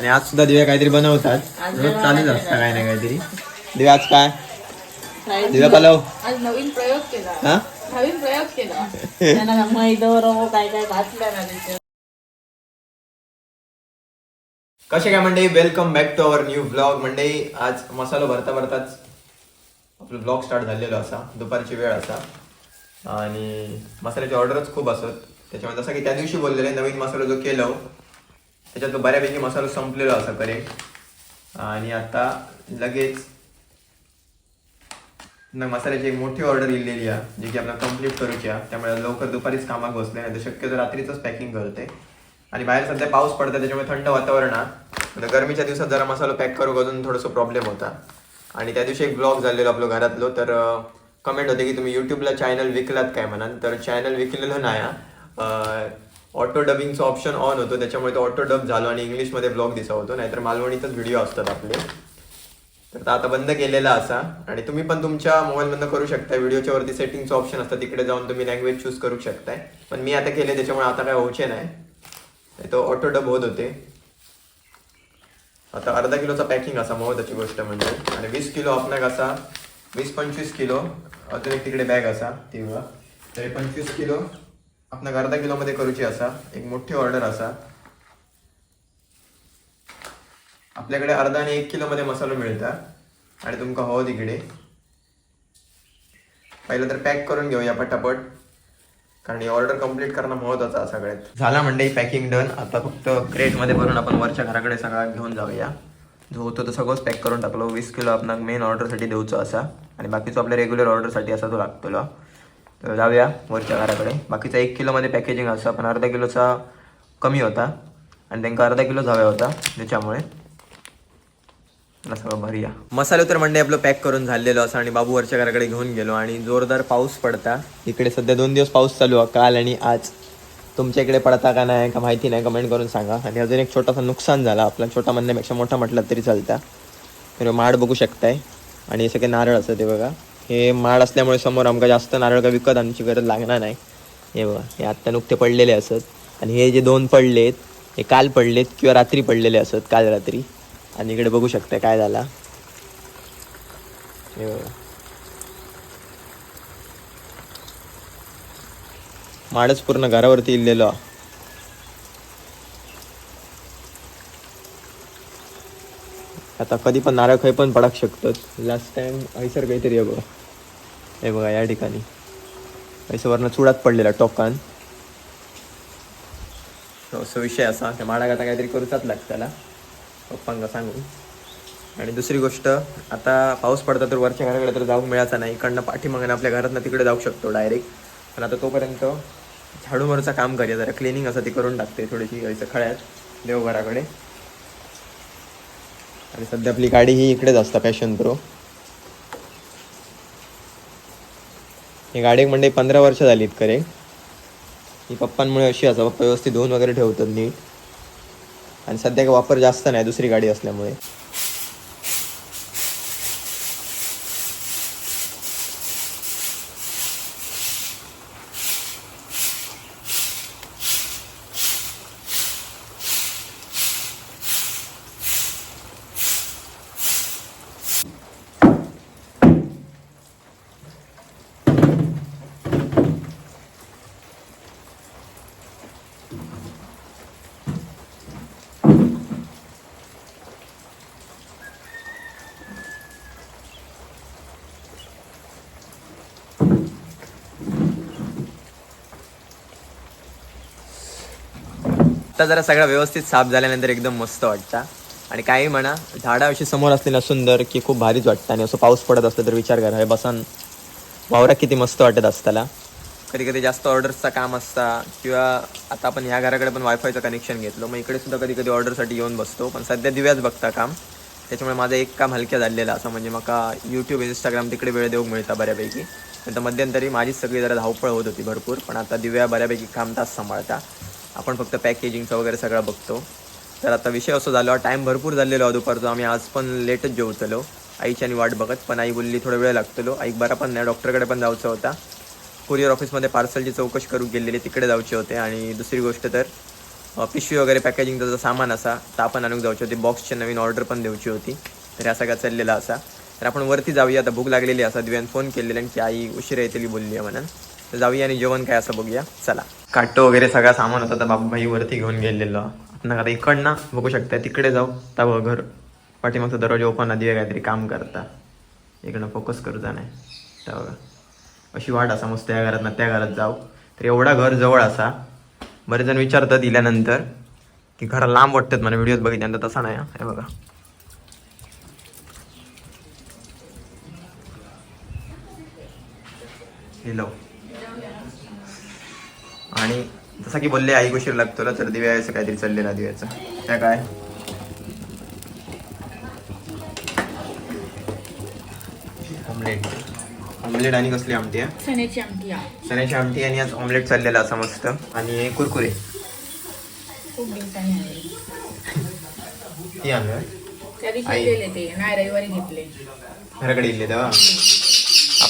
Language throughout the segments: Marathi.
आणि आज सुद्धा दिव्या काहीतरी बनवतात. रोज चालूच असतं काही ना काहीतरी. दिव्या आज काय? दिव्या पलव. आज नवीन प्रयोग केला. हा? नवीन प्रयोग केला. त्यांना मैदो रवो काय काय घातलं ना त्याच्यात कसे काय मंडळी? Welcome back to our new blog मंडळी आज मसालो भरता भरताच आपलं ब्लॉग स्टार्ट झालेलो असा. दुपारची वेळ असा. आणि मसाल्याची ऑर्डरच खूप असत. त्याच्यामुळे जसं की त्या दिवशी बोललेले नवीन मसाला जो केलो त्याच्यात तो बऱ्यापैकी मसाला संपलेलो असा करेक्ट आणि आता लगेच न मसाल्याची एक मोठी ऑर्डर इलेली आहे जी की आपल्याला कंप्लीट करूची आहे. त्यामुळे लवकर दुपारीच कामाक बसले नाही तर शक्यतो रात्रीच पॅकिंग करते आणि बाहेर सध्या पाऊस पडतो त्याच्यामुळे थंड वातावरण आहे. गरमीच्या दिवसात जरा मसाला पॅक करू अजून थोडंसं प्रॉब्लेम होता. आणि त्या दिवशी एक ब्लॉग झालेलो आपलं घरातलो तर कमेंट होते की तुम्ही युट्यूबला चॅनल विकलात काय म्हणाल? तर चॅनल विकलेलं नाही ऑटो डबिंगचं ऑप्शन ऑन होतो. त्याच्यामुळे तो ऑटो डब झालो आणि इंग्लिशमध्ये ब्लॉग दिसा होतो. नाहीतर मालवणीतच व्हिडिओ असतात आपले. तर तो आता बंद केलेला असा. आणि तुम्ही पण तुमच्या मोबाईलमधनं करू शकताय. व्हिडिओच्या वरती सेटिंगचं ऑप्शन असतं तिकडे जाऊन तुम्ही लँग्वेज चूज करू शकताय. पण मी आता केले त्याच्यामुळे आता काय होचे नाही. तो ऑटो डब होत होते. आता अर्धा किलोचा पॅकिंग असा महत्वाची हो गोष्ट म्हणजे. आणि वीस किलो आपणाक असा वीस पंचवीस किलो. अजून एक तिकडे बॅग असा. तेव्हा. तरी पंचवीस किलो. आपणाक अर्धा किलोमध्ये करूची असा एक मोठी ऑर्डर असा आपल्याकडे अर्धा आणि एक किलोमध्ये मसालो मिळता. आणि तुमका हो तिकडे. पहिलं तर पॅक करून घेऊया पटापट. कारण ही ऑर्डर कंप्लीट करणं महत्वाचं आहे सगळ्यात. झाला म्हणजे पॅकिंग डन आता फक्त क्रेटमध्ये भरून आपण वरच्या घराकडे सगळा घेऊन जाऊया. जो होतो तो सगळंच पॅक करून टाकलो. वीस किलो आपणाक मेन ऑर्डरसाठी देऊचो असा आणि बाकीचो आपल्या रेग्युलर ऑर्डरसाठी असा तो लागतो तर जाऊया वरच्या घराकडे. बाकीचा एक किलोमध्ये पॅकेजिंग असं पण अर्धा किलोचा कमी होता. आणि त्यांना अर्धा किलो हवा होता त्याच्यामुळे सगळं भरूया. मसाले तर मंडे आपलं पॅक करून झालेलो असं आणि बाबू वरच्या घराकडे घेऊन गेलो आणि जोरदार पाऊस पडता. इकडे सध्या दोन दिवस पाऊस चालू आहे काल आणि आज. तुमच्या इकडे पडता का नाही का माहिती नाही कमेंट करून सांगा. आणि अजून एक छोटासा नुकसान झाला आपला छोटा म्हणण्यापेक्षा मोठा म्हटलं तरी चालता. तर माड बघू शकताय. आणि सगळे नारळ असं ते बघा. हे माड असल्यामुळे समोर आमका जास्त नारळ का विकत आणची गरज लागणार नाही. हे बघा हे आत्ता नुकते पडलेले असत. आणि हे जे दोन पडलेत हे काल पडलेत किंवा रात्री पडलेले असत काल रात्री. आणि इकडे बघू शकता काय झाला. हे बघा. माडच पूर्ण घरावरती इल्लेलो आता कधी पण नारळ खाई पण पडाक शकतात. लास्ट टाइम हैसर काहीतरी आहे बघा. हे बघा या ठिकाणी. हैसर चुडात पडलेला टोकान. तो असं विषय असा त्या माडाक आता काहीतरी करूचाच लागताला पप्पांना सांगून. आणि दुसरी गोष्ट आता पाऊस पडता तर वरच्या घराकडे तर जाऊ मिळायचा नाही. इकडनं पाठीमागणं आपल्या घरातनं तिकडे जाऊ शकतो डायरेक्ट पण आता तोपर्यंत झाडू झाडूमारूचं काम करूया. जरा क्लिनिंग असं ती करून टाकते थोडीशी खळ्यात देवघराकडे. सध्या आपली गाडी ही इकडेच असता पॅशन प्रो ही गाडी म्हणजे पंधरा वर्ष झालीत करे ही पप्पांमुळे अशी असं पप्पा व्यवस्थित धुवून वगैरे ठेवतात नीट. आणि सध्या वापर जास्त नाही दुसरी गाडी असल्यामुळे. आता जरा सगळा व्यवस्थित साफ झाल्यानंतर एकदम मस्त वाटतं. आणि काही म्हणा झाडा अशी समोर असली सुंदर की खूप भारीच वाटतं. आणि असं पाऊस पडत असतं तर विचार करा हे बसान वावरा किती मस्त वाटत असताला. कधी कधी जास्त ऑर्डर्सचा काम असता किंवा आता आपण ह्या घराकडे पण वायफायचं कनेक्शन घेतलं. मग इकडे सुद्धा कधी कधी ऑर्डरसाठी येऊन बसतो. पण सध्या दिव्याच बघता काम. त्याच्यामुळे माझं एक काम हलक्या झालेलं असं म्हणजे मका यूट्यूब इंस्टाग्राम तिकडे वेळ देऊ मिळता बऱ्यापैकी. नंतर मध्यंतरी माझीच सगळी जरा धावपळ होत होती भरपूर. पण आता दिव्या बऱ्यापैकी काम तास सांभाळता. आपण फक्त पॅकेजिंगचं वगैरे सगळं बघतो. तर आता विषय असं झाला टाईम भरपूर झालेलो आहे दुपारचा. आम्ही आज पण लेटच जेवतलो. आईची आणि वाट बघत पण आई बोलली थोडा वेळ लागतलो. आई बरा पण नाही डॉक्टरकडे पण जायचं होता. कुरिअर ऑफिसमध्ये पार्सलची चौकशी करू गेलेली तिकडे जाऊचे होते. आणि दुसरी गोष्ट तर पिशवी वगैरे पॅकेजिंगचं जो सामान असा तर आपण आणून जाऊची होती. बॉक्सची नवीन ऑर्डर पण देऊची होती. तर ह्या सगळ्या चाललेला असा. तर आपण वरती जाऊया. आता भूक लागलेली असा दिव्यान फोन केलेला आणि की आई उशिरा येतेली बोलली आहे म्हणून. तर जाऊया आणि जेवण काय असं बघूया. चला. काटो वगैरे सगळा सामान होता तर बाबूभाई वरती घेऊन गेलेलो. आपण आता इकडनं बघू शकता तिकडे जाऊ. तर घर. पाठीमागचं दरवाजा ओपन आधी काहीतरी काम करता. इकडनं फोकस करूचा नाही. त्या बघा. अशी वाट असा मस्त या घरात ना त्या घरात जाऊ. तर एवढा घर जवळ असा. बरेच जण विचारतात दिल्यानंतर की घरा लांब वाटतात मला व्हिडिओत बघितल्यानंतर तसा नाही हे. बघा. हॅलो आणि जसं की बोलले आई उशीर लागतो ना तर दिव्याचं काहीतरी चाललेला दिव्याचं. त्या काय? ऑमलेट ऑमलेट आणि कसली आमटी आहे चण्याची आमटी. चण्याची आमटी आणि आज ऑमलेट चाललेला असा मस्त. आणि कुरकुरे. खूप दिवसांनी आले ती आणलं. आई. ते. नाही रविवारी घेतले. घराकडे इल्ले तेव्हा?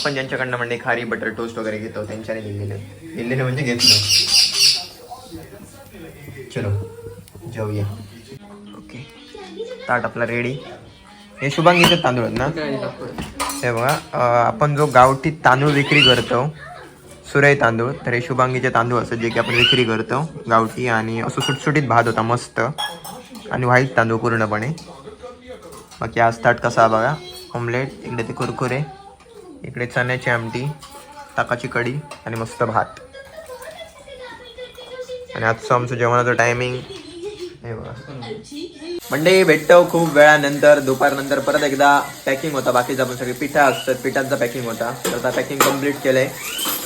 आपण ज्यांच्याकडनं म्हणजे खारी बटर टोस्ट वगैरे घेतो त्यांच्याने लिहिलेले लिहिलेले म्हणजे घेतलं. चलो जाऊया. ओके ताट आपला रेडी हे शुभांगीचे तांदूळ आहेत ना? हे बघा आपण जो गावठी तांदूळ विक्री करतो सुरई तांदूळ तर हे शुभांगीचे तांदूळ असतात जे की आपण विक्री करतो गावठी आणि असं सुटसुटीत भात होता मस्त. आणि व्हाईट तांदूळ पूर्णपणे. बाकी आज ताट कसा बघा? ऑमलेट इकडे ते कुरकुरे. इकडे चण्याची आमटी ताकाची कढी आणि मस्त भात. आणि आजचं आमचं जेवणाचं टायमिंग हे मंडे भेटतो खूप वेळानंतर दुपारनंतर परत एकदा. पॅकिंग होता बाकीचं आपण सगळे पिठा असतात पिठांचा पॅकिंग होता. तर आता पॅकिंग कंप्लीट केलंय.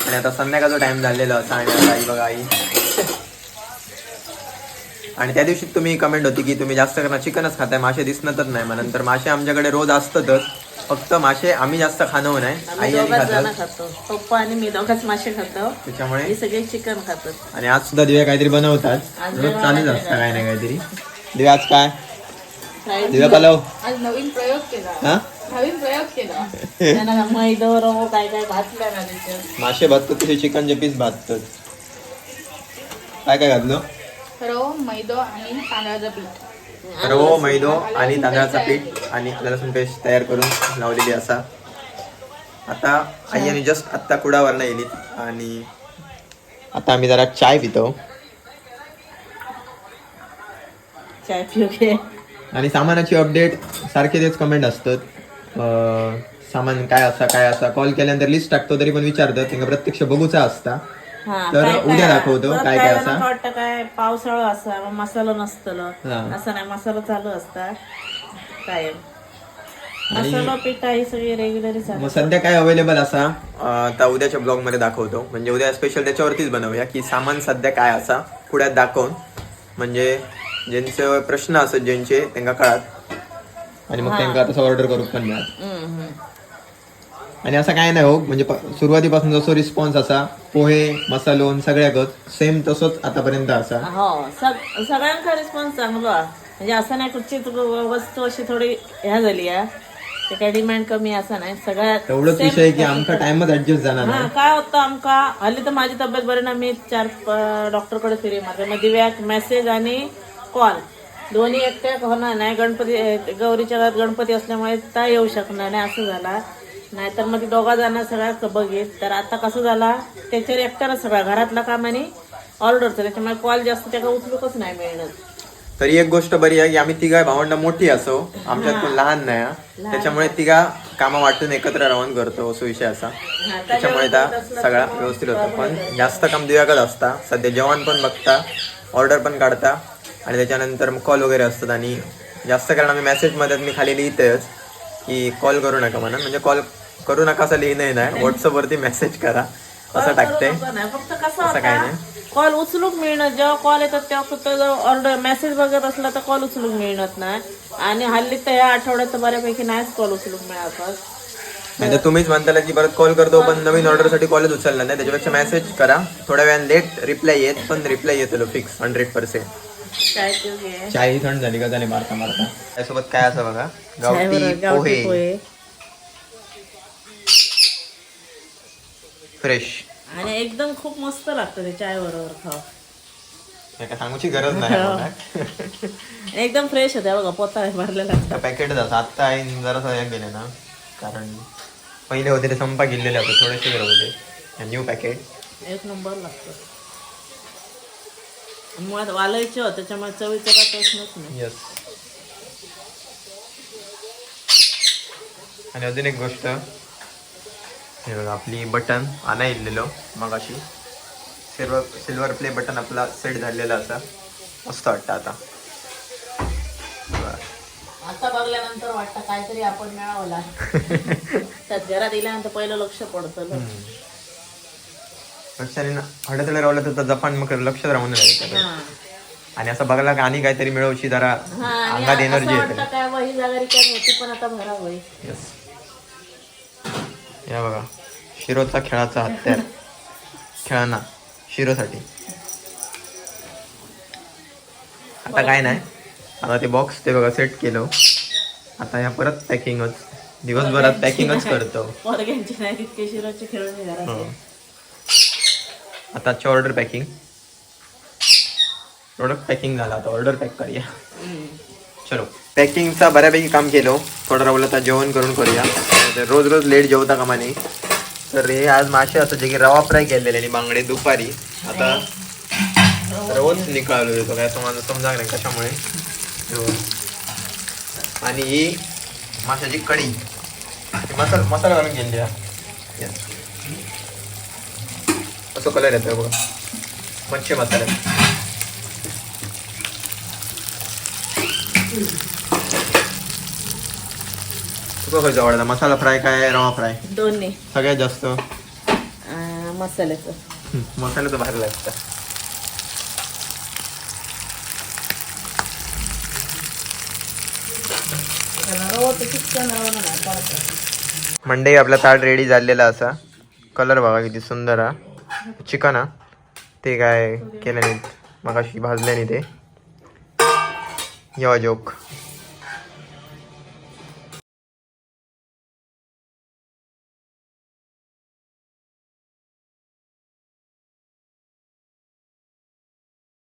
आणि आता संध्याकाळचा टाइम झालेला होता आणि आता आई बघा आई. आणि त्या दिवशी तुम्ही कमेंट होती की तुम्ही जास्त करणं चिकनच खाताय मासे दिसणारच नाही मग नंतर मासे आमच्याकडे रोज असतातच. फक्त मासे आम्ही जास्त खाणं नाही. आम्ही आई आणि दोघाच जण खातात खातो. पप्पा आणि मी दोघाच मासे खातो. त्याच्यामुळे सगळे चिकन खातात आणि आज सुद्धा दिव्या काहीतरी बनवतात. आज रोज चालूच असतं काय नाही काहीतरी. दिव्या आज काय? दिव्या पलव आज नवीन प्रयोग केला. हा? नवीन प्रयोग केला. त्यांना मैदा रवो काय काय ना त्याच्यात मासे भाजतात तसे चिकनचे पीस भाजतात. काय काय घातलं? रवो मैदा आणि तांदळाचं पीठ. रवो मैदो आणि तांदळाचं पीठ आणि लसूण पेस्ट तयार करून लावलेली असा. आता आई आणि जस्ट आत्ता कुडावर नाही येईल आणि आता आम्ही जरा चाय पितो. चाय पिऊ आणि सामानाची अपडेट सारखे तेच कमेंट असतात. सामान काय असा काय असा. कॉल केल्यानंतर लिस्ट टाकतो तरी पण विचारतात. त्यांना प्रत्यक्ष बघूचा असता. हा, तर काय- काय- उद्या दाखवतो परत काय काय असा? वाटतं काय पावसाळा असा मग मसाला नसतलं हा. असं नाही मसाला चालू असता. कायम मसाला पिठा ही सगळी रेग्युलरी चालू मग सध्या काय अवेलेबल असा? अं, आता उद्याच्या ब्लॉगमध्ये दाखवतो. म्हणजे उद्या स्पेशल त्याच्यावरतीच बनवूया की सामान सध्या काय असा? पुढ्यात दाखवून. म्हणजे ज्यांचे प्रश्न असत ज्यांचे त्यांना कळत. आणि मग त्यांना तसं ऑर्डर करू पण मिळत. आणि असं काय नाही हो म्हणजे सुरुवातीपासून जसं रिस्पॉन्स असा पोहे मसालोन सगळ्याकच सेम तसंच आतापर्यंत असा. हो सग सगळ्यांचा रिस्पॉन्स चांगला. म्हणजे असं नाही कुठची तू वस्तू अशी थोडी ह्या झाली आहे. ते काय डिमांड कमी असं नाही. सगळ्यात एवढंच विषय आहे की आमचा टाइमच ऍडजस्ट झाला हा नाही काय होतं आमका? हल्ली तर माझी तब्येत बरी ना मी चार डॉक्टरकडे फिरे मारते मग दिव्याक मेसेज आणि कॉल दोन्ही एकट्याक होणार नाही. गणपती अं, गौरीच्या घरात गणपती असल्यामुळे त्या येऊ शकणार नाही. असं झाला. नाहीतर मग दोघा जण सगळ्यात बघित तर आता कसं झाला त्याच्यावर एकट्याला सगळा घरातला काम आणि ऑर्डरचं. त्याच्यामुळे कॉल जास्त त्याला उचलूकच नाही मिळणार. तरी एक गोष्ट बरी आहे की आम्ही तिघा भावंड मोठी असो. आमच्यात कोण लहान नाही हा. त्याच्यामुळे तिघा कामं वाटून एकत्र राहून करतो असो विषय असा. त्याच्यामुळे त्या सगळा व्यवस्थित होतो. पण जास्त काम दिव्याकच असता. सध्या जेवण पण बघता ऑर्डर पण काढता. आणि त्याच्यानंतर मग कॉल वगैरे असतात आणि जास्त कारण आम्ही मेसेजमध्ये मी खाली लिहितेच की कॉल करू नका म्हणून म्हणजे कॉल करू नका असं लिहिणं नाही. व्हॉट्सअपवरती मेसेज करा. असं टाकते. नाही फक्त कसं असं काय नाही. कॉल उचलूक मिळणार जेव्हा कॉल येतात तेव्हा फक्त ऑर्डर मेसेज बघत असला तर कॉल उचलूक मिळणार नाही. आणि हल्ली तर या आठवड्यात तर बऱ्यापैकी नाहीच कॉल उचलूक मिळतात नाही तर तुम्हीच म्हणताला की परत कॉल करतो पण नवीन ऑर्डरसाठी कॉलच उचलणार नाही. त्याच्यापेक्षा मेसेज करा. थोड्या वेळाने लेट रिप्लाय येत पण रिप्लाय येतो फिक्स हंड्रेड पर्सेंट. चाय ही? थंड झाली का झाली मारता मारता? त्यासोबत काय असं बघा? गावठी पोहे. पोहे. फ्रेश आणि एकदम खूप मस्त लागतं ते चाय बरोबर खाव. हे काय सांगूची गरज नाही आम्हाला. एकदम फ्रेश होत्या बघा पोता भरलेला पॅकेटच असं आत्ता आहे जरासं हे गेले ना कारण पहिले होते ते संपा गेलेले होते थोडेसे गेले होते. न्यू पॅकेट एक नंबर लागतो. मुळात वालायचे होते त्याच्यामुळे चवीचा काय प्रश्नच नाही. येस आणि अजून एक गोष्ट. हे बघा आपली बटन आणा इल्लेलो मग अशी सिल्वर सिल्वर प्ले बटन आपला सेट झालेला असा. मस्त वाटतं आता. आता बघल्यानंतर वाटतं काहीतरी आपण मिळवला त्यात घरात गेल्यानंतर पहिलं लक्ष पडतं लक्षाने हडतळे रावलं तर जपान मग लक्षात राहून राहिलं. आणि असं बघायला की आणि काहीतरी मिळवशी जरा अंगात एनर्जी येते. या बघा शिरोचा खेळाचा हत्यार. खेळणा शिरोसाठी. आता काय नाही. आता ते बॉक्स ते बघा सेट केलं. आता या परत पॅकिंगच दिवसभरात पॅकिंगच करतो पोरग्यांची नाही तितके शिरोचे खेळणे हो. घरात आताची ऑर्डर पॅकिंग प्रोडक्ट पॅकिंग झाला आता ऑर्डर पॅक करूया. चलो. पॅकिंगचा बऱ्यापैकी काम केलं थोडं राहुल आता जेवण करून करूया. रोज रोज लेट जेवता कामा नाही तर हे आज मासे असं जे की रवा फ्राय केलेले आणि बांगडे दुपारी. आता रोज निकालो येतो. काय तुम्हाला समजा नाही कशामुळे? हो. आणि ही माशाची कढी. ही मसाला मसाला घालून गेली असं कलर येतोय बघा. मच्छी मसाला? तुका खयचं आवडता मसाला फ्राय काय रवा फ्राय दोन्ही. सगळ्यात जास्त? अं, मसाल्याचं. मसाला तर भारी लागतं. मंडई आपला ताट रेडी झालेला असा. कलर बघा किती सुंदर हा. चिकन हा. ते काय केलं मग अशी भाजल्याने ते. येवा जोक.